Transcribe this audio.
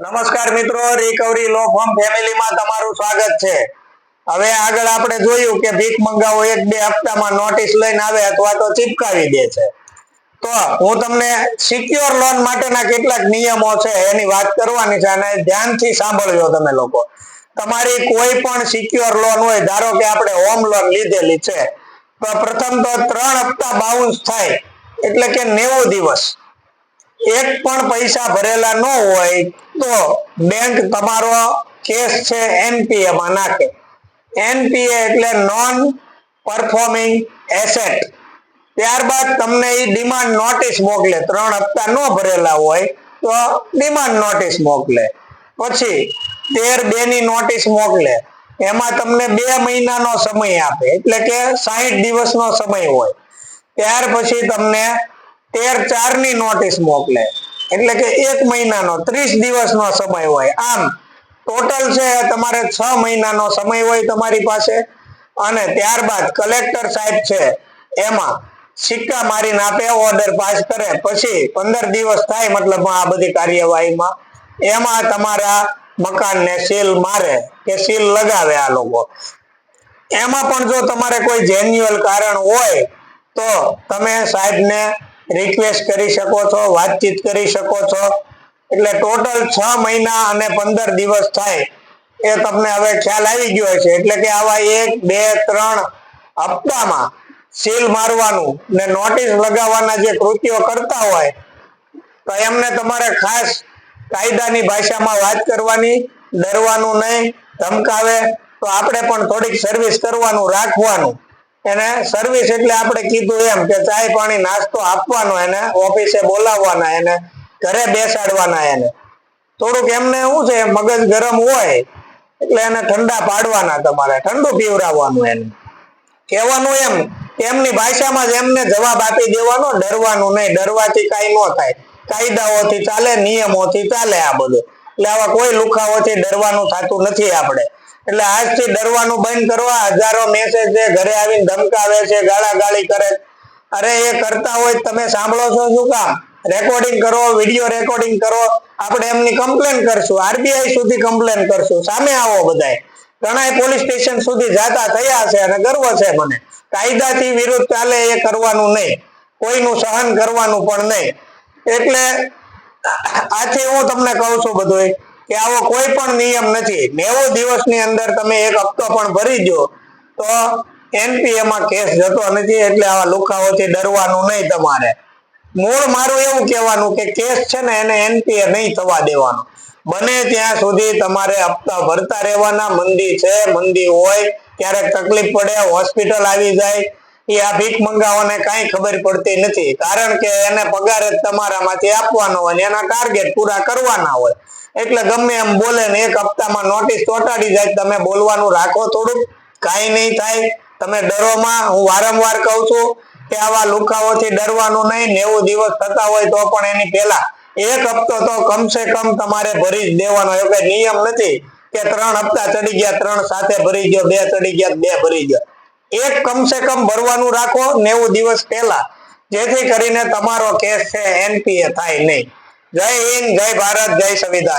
નમસ્કાર મિત્રો રિકવરી લો ફોર્મ ફેમિલીમાં તમારું સ્વાગત છે. હવે આગળ આપણે જોયું કે ભીખ મંગાવો એક બે હપ્તામાં નોટિસ લઈને આવે અથવા તો ચીપકાવી દે છે. તો હું તમને સિક્યોર લોન માટેના કેટલાક નિયમો છે એની વાત કરવાની છે અને ધ્યાનથી સાંભળજો તમે લોકો. તમારી કોઈ પણ સિક્યોર લોન હોય, ધારો કે આપણે હોમ લોન લીધેલી છે, તો પ્રથમ તો ત્રણ હપ્તા બાઉન્સ થાય, એટલે કે નેવું દિવસ. એક પણ પૈસા ભરેલા ન હોય તો બેંક તમારો કેસ છે એનપીએ માં નાખે. એનપીએ એટલે નોન પરફોર્મિંગ એસેટ ત્યારબાદ તમને એ ડિમાન્ડ નોટિસ મોકલે. ત્રણ હપ્તા ન ભરેલા હોય તો ડિમાન્ડ નોટિસ મોકલે. પછી તેર બે ની નોટિસ મોકલે. એમાં તમને બે મહિનાનો સમય આપે. એટલે કે સાહીઠ દિવસનો સમય હોય. ત્યાર પછી તમને તેર ચારની નોટિસ મોકલે. એટલે કે એક મહિનાનો, ત્રીસ દિવસનો સમય હોય. આમ ટોટલ છે તમારે છ મહિનાનો સમય હોય તમારી પાસે. અને ત્યારબાદ કલેક્ટર સાહેબ છે, એમાં સિક્કા મારીને આપે ઓર્ડર પાસ કરે. પછી પંદર દિવસ થાય મતલબ આ બધી કાર્યવાહીમાં. એમાં તમારા મકાનને સીલ મારે કે સીલ લગાવે આ લોકો. એમાં પણ જો તમારે કોઈ જેન્યુઅલ કારણ હોય, તો તમે સાહેબને રિક્વેસ્ટ કરી શકો છો, વાતચીત કરી શકો છો. એટલે ટોટલ છ મહિના અને પંદર દિવસ થાય. એ તમને હવે ખ્યાલ આવી ગયો છે એટલે કે આવા એક, બે, ત્રણ હપ્તામાં સીલ મારવાનું ને નોટિસ લગાવવાના જે કૃત્યો કરતા હોય, તો એમને તમારે ખાસ કાયદાની ભાષામાં વાત કરવાની, ડરવાનું નહીં, ધમકાવે, તો આપણે પણ થોડીક સર્વિસ કરવાનું, રાખવાનું. એને સર્વિસ એટલે આપણે કીધું એમ કે ચાય પાણી નાસ્તો આપવાનો એને ઓફિસે બોલાવવાના એને, ઘરે બેસાડવાના એને. થોડુંક એમને શું છે, મગજ ગરમ હોય, એટલે એને ઠંડા પાડવાના તમારે, ઠંડુ પીવડાવવાનું એને. કહેવાનું એમ, એમની ભાષામાં જ એમને જવાબ આપી દેવાનો, ડરવાનું નહીં, ડરવાથી કાંઈ ન થાય. કાયદાઓથી ચાલે, નિયમોથી ચાલે આ બધું. એટલે આવા કોઈ લુખાઓથી ડરવાનું થતું નથી આપણે. એટલે આજથી ડરવાનું બંધ કરવા હજારો મેસેજ છે, ઘરે આવીને ધમકાવે છે ગાળા ગાળી કરે અરે એ કરતા હોય તમે સાંભળો છો શું કામ? રેકોર્ડિંગ કરો વીડિયો રેકોર્ડિંગ કરો. આપણે એમની કમ્પ્લેન કરશું. આરબીઆઈ સુધી કમ્પ્લેન કરશું. સામે આવો બધાય. ઘણા પોલીસ સ્ટેશન સુધી જાતા થયા છે અને ગર્વ છે મને. કાયદાથી વિરુદ્ધ ચાલે એ કરવાનું નહીં. કોઈનું સહન કરવાનું પણ નહીં. એટલે આથી હું તમને કહું છું બધું કે આવો કોઈ પણ નિયમ નથી. નેવું દિવસની અંદર તમે એક હપ્તો પણ ભરી દો, તો એનપીએ માં કેસ જતો નથી એટલે આવા લુખાઓથી ડરવાનું નહીં તમારે. મૂળ મારું એવું કહેવાનું કે કેસ છે ને એને એનપીએ નહીં થવા દેવાનો. બને ત્યાં સુધી તમારે હપ્તા ભરતા રહેવાના, મંદી છે, મંદી હોય, ક્યારેક તકલીફ પડે, હોસ્પિટલ આવી જાય એ આ ભીખ મંગાવવાને કઈ ખબર પડતી નથી. કારણ કે એને પગાર જ તમારામાંથી આપવાનો હોય એના ટાર્ગેટ પૂરા કરવાના હોય. એટલે ગમે એમ બોલે ને એક હપ્તામાં નોટિસ ચોંટાડી જાય તમે બોલવાનું રાખો થોડુંક. કાંઈ નહીં થાય. તમે ડરોમાં, હું વારંવાર કહું છું કે આવા લુખાઓથી ડરવાનું નહીં. નેવું દિવસ થતા હોય તો પણ એની પહેલા એક હપ્તો તો કમસે કમ તમારે ભરી જ દેવાનો. એ કઈ નિયમ નથી કે ત્રણ હપ્તા ચડી ગયા, ત્રણ સાથે ભરી ગયો, બે ચડી ગયા, બે ભરી ગયો. એક કમસે કમ ભરવાનું રાખો નેવું દિવસ પહેલા. જેથી કરીને તમારો કેસ છે, એનપીએ થાય નહીં. જય હિન્દ, જય ભારત, જય સંવિધાન.